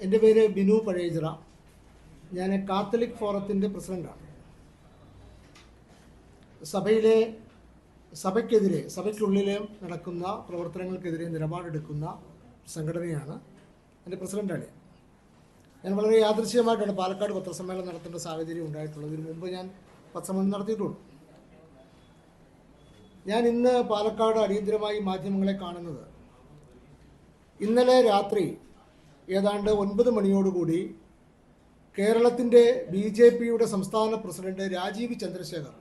എന്റെ പേര് ബിനു പഴേജറ ഞാൻ കാത്തലിക് ഫോറത്തിന്റെ പ്രസിഡന്റാണ് സഭയിലെ സഭയ്ക്കെതിരെ സഭയ്ക്കുള്ളിൽ നടക്കുന്ന പ്രവർത്തനങ്ങൾക്കെതിരെ നിലപാടെടുക്കുന്ന സംഘടനയാണ് എന്റെ പ്രസിഡന്റാണ് ഞാൻ. വളരെ യാദൃശ്യമായിട്ടാണ് പാലക്കാട് പത്രസമ്മേളനം നടത്തേണ്ട സാഹചര്യം ഉണ്ടായിട്ടുള്ളത്. ഇതിനു മുമ്പ് ഞാൻ പത്രസമ്മേളനം നടത്തിയിട്ടുള്ളൂ ഞാൻ ഇന്ന് പാലക്കാട് അടിയന്തരമായി മാധ്യമങ്ങളെ കാണുന്നത് ഇന്നലെ രാത്രി ഏതാണ്ട് ഒൻപത് മണിയോടുകൂടി കേരളത്തിന്റെ ബി ജെ പിയുടെ സംസ്ഥാന പ്രസിഡന്റ് രാജീവ് ചന്ദ്രശേഖർ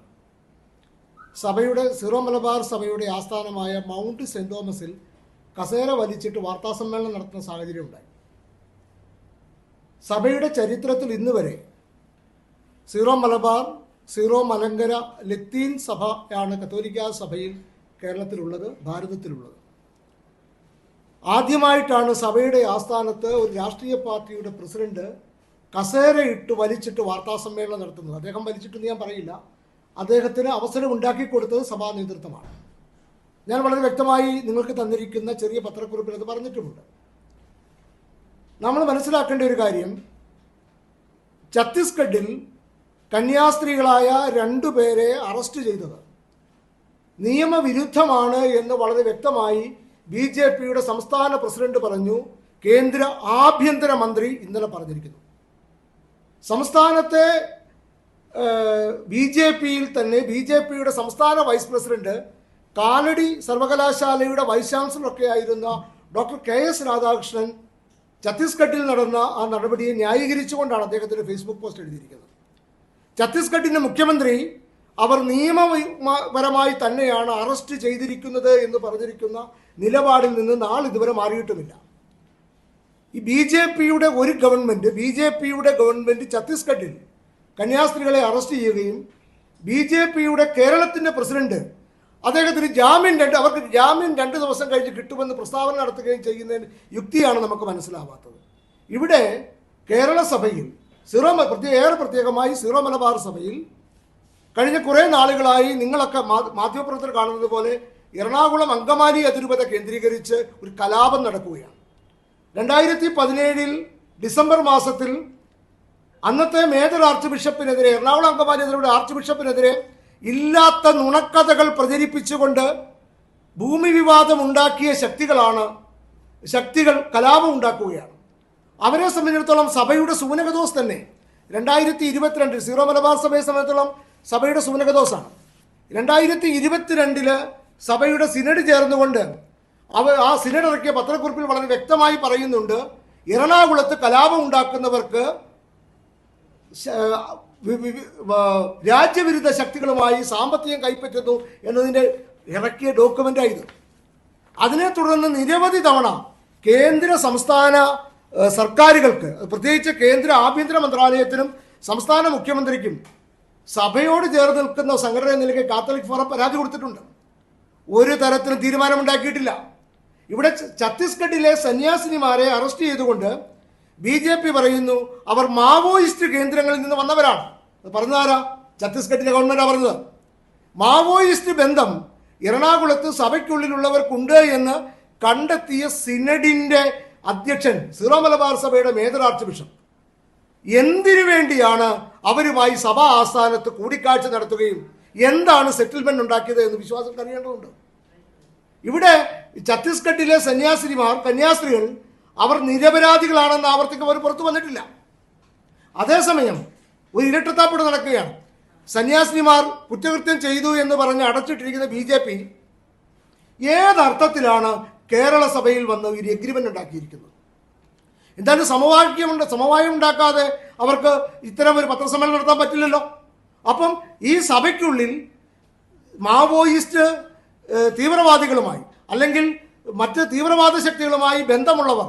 സഭയുടെ സിറോ മലബാർ സഭയുടെ ആസ്ഥാനമായ മൗണ്ട് സെന്റ് തോമസിൽ കസേര വലിച്ചിട്ട് വാർത്താസമ്മേളനം നടത്തുന്ന സാഹചര്യം ഉണ്ടായി. സഭയുടെ ചരിത്രത്തിൽ ഇന്ന് വരെ സീറോ മലബാർ സീറോ മലങ്കര ലത്തീൻ സഭയാണ് കത്തോലിക്ക സഭയിൽ കേരളത്തിലുള്ളത് ഭാരതത്തിലുള്ളത്. ആദ്യമായിട്ടാണ് സഭയുടെ ആസ്ഥാനത്ത് ഒരു രാഷ്ട്രീയ പാർട്ടിയുടെ പ്രസിഡന്റ് കസേര ഇട്ട് വലിച്ചിട്ട് വാർത്താസമ്മേളനം നടത്തുന്നത്. അദ്ദേഹം വലിച്ചിട്ടെന്ന് ഞാൻ പറയില്ല. അദ്ദേഹത്തിന് അവസരം ഉണ്ടാക്കി കൊടുത്തത് സഭാ നേതൃത്വമാണ്. ഞാൻ വളരെ വ്യക്തമായി നിങ്ങൾക്ക് തന്നിരിക്കുന്ന ചെറിയ പത്രക്കുറിപ്പിൽ അത് പറഞ്ഞിട്ടുമുണ്ട്. നമ്മൾ മനസ്സിലാക്കേണ്ട ഒരു കാര്യം ഛത്തീസ്ഗഡിൽ കന്യാസ്ത്രീകളായ രണ്ടു പേരെ അറസ്റ്റ് ചെയ്തത് നിയമവിരുദ്ധമാണ് എന്ന് വളരെ വ്യക്തമായി ബി ജെ പിയുടെ സംസ്ഥാന പ്രസിഡന്റ് പറഞ്ഞു കേന്ദ്ര ആഭ്യന്തര മന്ത്രി ഇന്നലെ പറഞ്ഞിരിക്കുന്നു. സംസ്ഥാനത്തെ ബി ജെ പിയിൽ തന്നെ ബി ജെ പിയുടെ സംസ്ഥാന വൈസ് പ്രസിഡന്റ് കാലടി സർവകലാശാലയുടെ വൈസ് ചാൻസലറൊക്കെ ആയിരുന്ന ഡോക്ടർ കെ എസ് രാധാകൃഷ്ണൻ ഛത്തീസ്ഗഡിൽ നടന്ന ആ നടപടിയെ ന്യായീകരിച്ചുകൊണ്ടാണ് അദ്ദേഹത്തിന്റെ ഫേസ്ബുക്ക് പോസ്റ്റ് എഴുതിയിരിക്കുന്നത്. ഛത്തീസ്ഗഡിന്റെ മുഖ്യമന്ത്രി അവർ നിയമപരമായി തന്നെയാണ് അറസ്റ്റ് ചെയ്തിരിക്കുന്നത് എന്ന് പറഞ്ഞിരിക്കുന്ന നിലപാടിൽ നിന്ന് നാളിതുവരെ മാറിയിട്ടുമില്ല. ഈ ബി ജെ പിയുടെ ഒരു ഗവൺമെന്റ് ബി ജെ പിയുടെ ഗവൺമെന്റ് ഛത്തീസ്ഗഡിൽ കന്യാസ്ത്രീകളെ അറസ്റ്റ് ചെയ്യുകയും ബി ജെ പിയുടെ കേരളത്തിന്റെ പ്രസിഡന്റ് അദ്ദേഹത്തിന് ജാമ്യം രണ്ട് അവർക്ക് ജാമ്യം രണ്ട് ദിവസം കഴിഞ്ഞ് കിട്ടുമെന്ന് പ്രസ്താവന നടത്തുകയും ചെയ്യുന്നതിന് യുക്തിയാണ് നമുക്ക് മനസ്സിലാവാത്തത്. ഇവിടെ കേരള സഭയിൽ സിറോ പ്രത്യേക ഏറെ പ്രത്യേകമായി സിറോ മലബാർ സഭയിൽ കഴിഞ്ഞ കുറേ നാളുകളായി നിങ്ങളൊക്കെ മാധ്യമപ്രവർത്തകർ കാണുന്നത് പോലെ എറണാകുളം അങ്കമാലി അതിരൂപത കേന്ദ്രീകരിച്ച് ഒരു കലാപം നടക്കുകയാണ്. രണ്ടായിരത്തി പതിനേഴിൽ ഡിസംബർ മാസത്തിൽ അന്നത്തെ മേജർ ആർച്ച് ബിഷപ്പിനെതിരെ എറണാകുളം അങ്കമാലി അതിരൂപത ആർച്ച് ബിഷപ്പിനെതിരെ ഇല്ലാത്ത നുണക്കഥകൾ പ്രചരിപ്പിച്ചുകൊണ്ട് ഭൂമി വിവാദം ഉണ്ടാക്കിയ ശക്തികളാണ് ശക്തികൾ കലാപം ഉണ്ടാക്കുകയാണ്. അവരെ സംബന്ധിച്ചിടത്തോളം സഭയുടെ സൂനകദോസ് തന്നെ. രണ്ടായിരത്തി ഇരുപത്തിരണ്ടിൽ സീറോ മലബാർ സഭയെ സംബന്ധിച്ചിടത്തോളം സഭയുടെ സൂനകദോസാണ്. രണ്ടായിരത്തി ഇരുപത്തിരണ്ടിൽ സഭയുടെ സിനഡ് ചേർന്നുകൊണ്ട് അവ ആ സിനഡ് ഇറക്കിയ പത്രക്കുറിപ്പിൽ വളരെ വ്യക്തമായി പറയുന്നുണ്ട് എറണാകുളത്ത് കലാപം ഉണ്ടാക്കുന്നവർക്ക് രാജ്യവിരുദ്ധ ശക്തികളുമായി സാമ്പത്തികം കൈപ്പറ്റുന്നു എന്നതിന്റെ ഇറക്കിയ ഡോക്യുമെന്റായത് അതിനെ തുടർന്ന് നിരവധി തവണ കേന്ദ്ര സംസ്ഥാന സർക്കാരുകൾക്ക് പ്രത്യേകിച്ച് കേന്ദ്ര ആഭ്യന്തര മന്ത്രാലയത്തിനും സംസ്ഥാന മുഖ്യമന്ത്രിക്കും സഭയോട് ചേർന്ന് നിൽക്കുന്ന സംഘടന നിലയ്ക്ക് കാത്തലിക് ഫോറം പരാതി കൊടുത്തിട്ടുണ്ട്. ഒരു തരത്തിലും തീരുമാനമുണ്ടാക്കിയിട്ടില്ല. ഇവിടെ ഛത്തീസ്ഗഡിലെ സന്യാസിനിമാരെ അറസ്റ്റ് ചെയ്തുകൊണ്ട് ബി ജെ പി പറയുന്നു അവർ മാവോയിസ്റ്റ് കേന്ദ്രങ്ങളിൽ നിന്ന് വന്നവരാണ്. അത് പറഞ്ഞതാരാ ഛത്തീസ്ഗഡിലെ ഗവൺമെന്റാണ് പറഞ്ഞത്. മാവോയിസ്റ്റ് ബന്ധം എറണാകുളത്ത് സഭയ്ക്കുള്ളിലുള്ളവർക്കുണ്ട് എന്ന് കണ്ടെത്തിയ സിനഡിന്റെ അധ്യക്ഷൻ സിറോ മലബാർ സഭയുടെ മേജർ ആർച്ച് ബിഷപ്പ് എന്തിനു വേണ്ടിയാണ് അവരുമായി സഭാ ആസ്ഥാനത്ത് കൂടിക്കാഴ്ച നടത്തുകയും എന്താണ് സെറ്റിൽമെന്റ് ഉണ്ടാക്കിയത് എന്ന് വിശ്വാസം അറിയേണ്ടതുണ്ട്. ഇവിടെ ഛത്തീസ്ഗഡിലെ സന്യാസിനിമാർ കന്യാസ്ത്രീകൾ അവർ നിരപരാധികളാണെന്ന് ആവർത്തിക്ക് അവർ പുറത്തു വന്നിട്ടില്ല. അതേസമയം ഒരു ഇരട്ടത്താപ്പിട് നടക്കുകയാണ്. സന്യാസിനിമാർ കുറ്റകൃത്യം ചെയ്തു എന്ന് പറഞ്ഞ് അടച്ചിട്ടിരിക്കുന്ന ബി ജെ പി ഏതർത്ഥത്തിലാണ് കേരള സഭയിൽ വന്ന് ഒരു എഗ്രിമെന്റ് ഉണ്ടാക്കിയിരിക്കുന്നത്? എന്തായാലും സമവാക്യമുണ്ട് സമവായം ഉണ്ടാക്കാതെ അവർക്ക് ഇത്തരം ഒരു പത്രസമ്മേളനം നടത്താൻ പറ്റില്ലല്ലോ? അപ്പം ഈ സഭയ്ക്കുള്ളിൽ മാവോയിസ്റ്റ് തീവ്രവാദികളുമായി അല്ലെങ്കിൽ മറ്റ് തീവ്രവാദ ശക്തികളുമായി ബന്ധമുള്ളവർ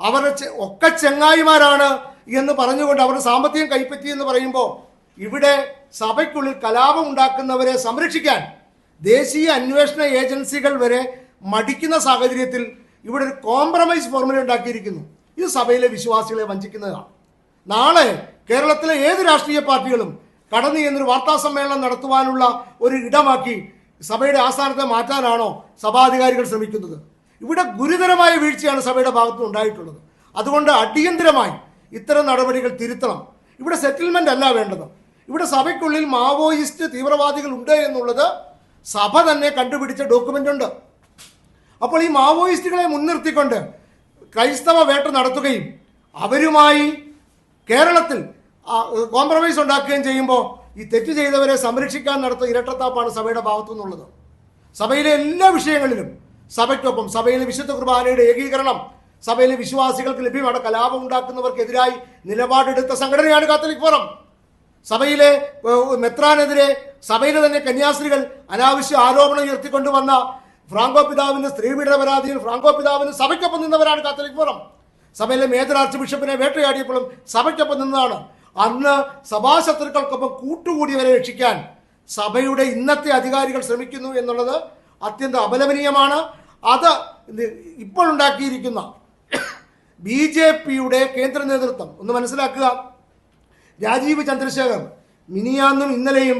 അവരുടെ ഒക്കെ ചെങ്ങായിമാരാണ് എന്ന് പറഞ്ഞുകൊണ്ട് അവരുടെ സാമ്പത്തികം കൈപ്പറ്റി എന്ന് പറയുമ്പോൾ ഇവിടെ സഭയ്ക്കുള്ളിൽ കലാപം ഉണ്ടാക്കുന്നവരെ സംരക്ഷിക്കാൻ ദേശീയ അന്വേഷണ ഏജൻസികൾ വരെ മടിക്കുന്ന സാഹചര്യത്തിൽ ഇവിടെ ഒരു കോംപ്രമൈസ് ഫോർമുല ഉണ്ടാക്കിയിരിക്കുന്നു. ഇത് സഭയിലെ വിശ്വാസികളെ വഞ്ചിക്കുന്നതാണ്. നാളെ കേരളത്തിലെ ഏത് രാഷ്ട്രീയ പാർട്ടികളും കടന്നു എന്നൊരു വാർത്താ സമ്മേളനം നടത്തുവാനുള്ള ഒരു ഇടമാക്കി സഭയുടെ ആസ്ഥാനത്തെ മാറ്റാനാണോ സഭാധികാരികൾ ശ്രമിക്കുന്നത്. ഇവിടെ ഗുരുതരമായ വീഴ്ചയാണ് സഭയുടെ ഭാഗത്തു ഉണ്ടായിട്ടുള്ളത്. അതുകൊണ്ട് അടിയന്തരമായി ഇത്തരം നടപടികൾ തിരുത്തണം. ഇവിടെ സെറ്റിൽമെന്റ് അല്ല വേണ്ടത്. ഇവിടെ സഭയ്ക്കുള്ളിൽ മാവോയിസ്റ്റ് തീവ്രവാദികൾ ഉണ്ട് എന്നുള്ളത് സഭ തന്നെ കണ്ടുപിടിച്ച ഡോക്യുമെന്റ് ഉണ്ട്. അപ്പോൾ ഈ മാവോയിസ്റ്റുകളെ മുൻനിർത്തിക്കൊണ്ട് ക്രൈസ്തവ വേട്ട നടത്തുകയും അവരുമായി കേരളത്തിൽ കോംപ്രമൈസ് ഉണ്ടാക്കുകയും ചെയ്യുമ്പോൾ ഈ തെറ്റ് ചെയ്തവരെ സംരക്ഷിക്കാൻ നടത്തുന്ന ഇരട്ടത്താപ്പാണ് സഭയുടെ ഭാഗത്തു നിന്നുള്ളത്. സഭയിലെ എല്ലാ വിഷയങ്ങളിലും സഭയ്ക്കൊപ്പം സഭയിലെ വിശുദ്ധ കുർബാനയുടെ ഏകീകരണം സഭയിലെ വിശ്വാസികൾക്ക് ലഭ്യമാണ്. കലാപം ഉണ്ടാക്കുന്നവർക്കെതിരായി നിലപാടെടുത്ത സംഘടനയാണ് കാത്തലിക് ഫോറം. സഭയിലെ മെത്രാനെതിരെ സഭയിലെ തന്നെ കന്യാസ്ത്രീകൾ അനാവശ്യ ആരോപണം ഉയർത്തിക്കൊണ്ടുവന്ന ഫ്രാങ്കോ പിതാവിന്റെ സ്ത്രീപീഡന പരാതിയിൽ ഫ്രാങ്കോ പിതാവിന് സഭയ്ക്കൊപ്പം നിന്നവരാണ് കാത്തലിക് ഫോറം. സഭയിലെ മേജർ ആർച്ച് ബിഷപ്പിനെ വേട്ടയാടിയപ്പോഴും സഭയ്ക്കൊപ്പം നിന്നതാണ് അന്ന് സഭാശത്രുക്കൾക്കൊപ്പം കൂട്ടുകൂടിയവരെ രക്ഷിക്കാൻ സഭയുടെ ഇന്നത്തെ അധികാരികൾ ശ്രമിക്കുന്നു എന്നുള്ളത് അത്യന്തം അപലപനീയമാണ്. അത് ഇപ്പോൾ ഉണ്ടാക്കിയിരിക്കുന്ന ബി ജെ പിയുടെ കേന്ദ്ര നേതൃത്വം ഒന്ന് മനസ്സിലാക്കുക. രാജീവ് ചന്ദ്രശേഖർ മിനിയാന്നും ഇന്നലെയും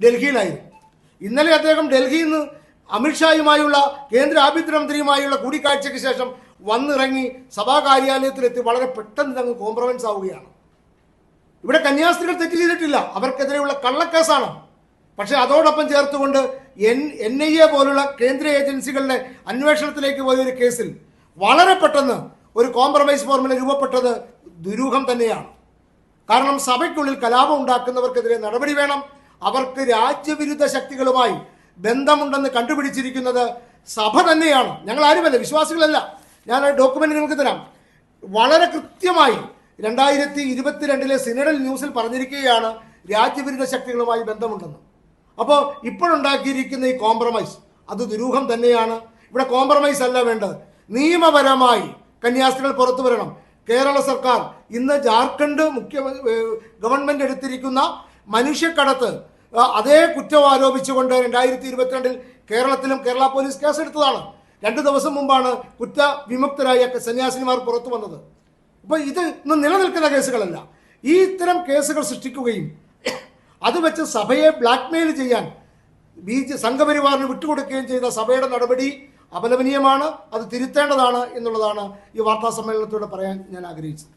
ഡൽഹിയിലായിരുന്നു. ഇന്നലെ അദ്ദേഹം ഡൽഹിയിൽ നിന്ന് അമിത്ഷായുമായുള്ള കേന്ദ്ര ആഭ്യന്തരമന്ത്രിയുമായുള്ള കൂടിക്കാഴ്ചയ്ക്ക് ശേഷം വന്നിറങ്ങി സഭാ കാര്യാലയത്തിലെത്തി വളരെ പെട്ടെന്ന് അങ്ങ് കോംപ്രമൈസ് ആവുകയാണ്. ഇവിടെ കന്യാസ്ത്രീകൾ തെറ്റ് ചെയ്തിട്ടില്ല. അവർക്കെതിരെയുള്ള കള്ളക്കേസാണ്. പക്ഷെ അതോടൊപ്പം ചേർത്തുകൊണ്ട് എൻ എൻ ഐ എ പോലുള്ള കേന്ദ്ര ഏജൻസികളുടെ അന്വേഷണത്തിലേക്ക് പോയ ഒരു കേസിൽ വളരെ പെട്ടെന്ന് ഒരു കോംപ്രമൈസ് ഫോർമുല രൂപപ്പെട്ടത് ദുരൂഹം തന്നെയാണ്. കാരണം സഭയ്ക്കുള്ളിൽ കലാപം ഉണ്ടാക്കുന്നവർക്കെതിരെ നടപടി വേണം. അവർക്ക് രാജ്യവിരുദ്ധ ശക്തികളുമായി ബന്ധമുണ്ടെന്ന് കണ്ടുപിടിച്ചിരിക്കുന്നത് സഭ തന്നെയാണ്. ഞങ്ങൾ ആരുമല്ല വിശ്വാസികളല്ല. ഞാൻ ഡോക്യുമെന്റ് നിങ്ങൾക്ക് തരാം. വളരെ കൃത്യമായി രണ്ടായിരത്തി ഇരുപത്തിരണ്ടിലെ സിനഡൽ ന്യൂസിൽ പറഞ്ഞിരിക്കുകയാണ് രാജ്യവിരുദ്ധ ശക്തികളുമായി ബന്ധമുണ്ടെന്ന്. അപ്പോൾ ഇപ്പോഴുണ്ടാക്കിയിരിക്കുന്ന ഈ കോംപ്രമൈസ് അത് ദുരൂഹം തന്നെയാണ്. ഇവിടെ കോംപ്രമൈസ് അല്ല വേണ്ടത്. നിയമപരമായി കന്യാസ്ത്രീകൾ പുറത്തു വരണം. കേരള സർക്കാർ ഇന്ന് ജാർഖണ്ഡ് മുഖ്യ ഗവൺമെന്റ് എടുത്തിരിക്കുന്ന മനുഷ്യക്കടത്ത് അതേ കുറ്റം ആരോപിച്ചുകൊണ്ട് രണ്ടായിരത്തി ഇരുപത്തിരണ്ടിൽ കേരളത്തിലും കേരള പോലീസ് കേസെടുത്തതാണ്. രണ്ട് ദിവസം മുമ്പാണ് കുറ്റ വിമുക്തരായ സന്യാസിനിമാർ പുറത്തു വന്നത്. അപ്പോൾ ഇത് ഇന്ന് നിലനിൽക്കുന്ന കേസുകളല്ല. ഈ ഇത്തരം കേസുകൾ സൃഷ്ടിക്കുകയും അത് വെച്ച് സഭയെ ബ്ലാക്ക്മെയിൽ ചെയ്യാൻ ബി ജെ സംഘപരിവാറിന് വിട്ടുകൊടുക്കുകയും ചെയ്ത സഭയുടെ നടപടി അപലപനീയമാണ് അത് തിരുത്തേണ്ടതാണ് എന്നുള്ളതാണ് ഈ വാർത്താ സമ്മേളനത്തോടെ പറയാൻ ഞാൻ ആഗ്രഹിച്ചത്.